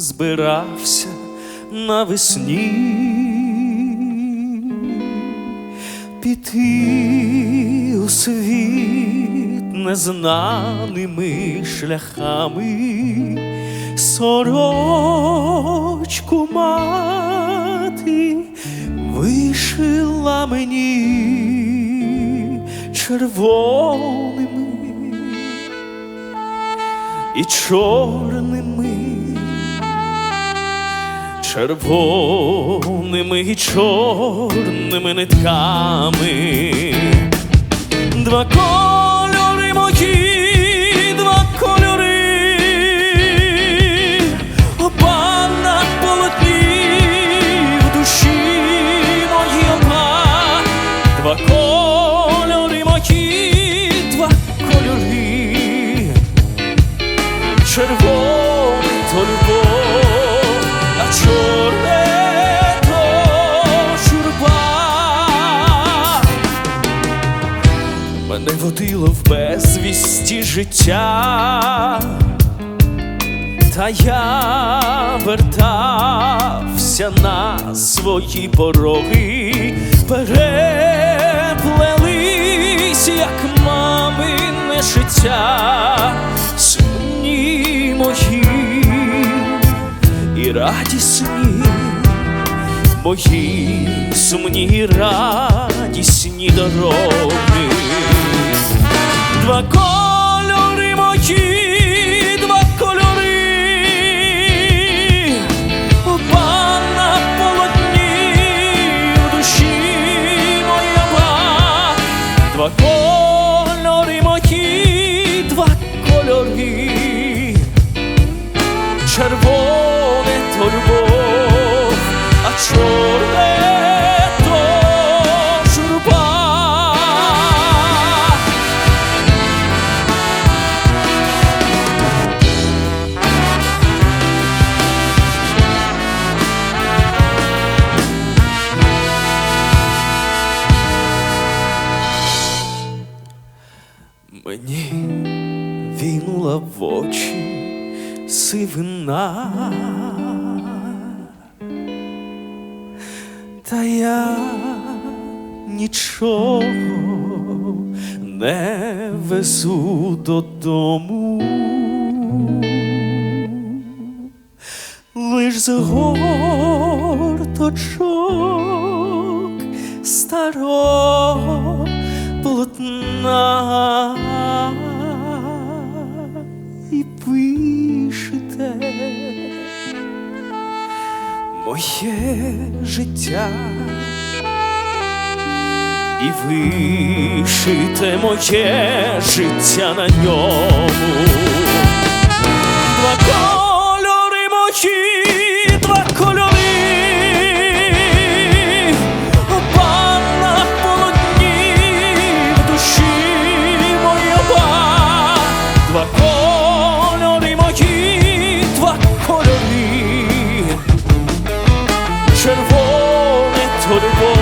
збирався навесні. Піти у світ незнаними шляхами, сорочку мати вишила мені червоними і чорними, червоними і чорними нитками. Два червоний то любов, а чорне то журба. Мене водило в безвісті життя, та я вертався на свої пороги, переплелись, як мамине життя, радісні, мої сумні радісні дороги. Два кольори мої, два кольори, оба на полотні в душі моя ба. Два кольори мої, два кольори, червоне то любов, а чорне то журба. Мені вінула в очі сивина, та я нічого не везу додому. Лиш з горточок старого полотна і пишете моє життя. І вишите моє життя на ньому. Два кольори мої, Hội.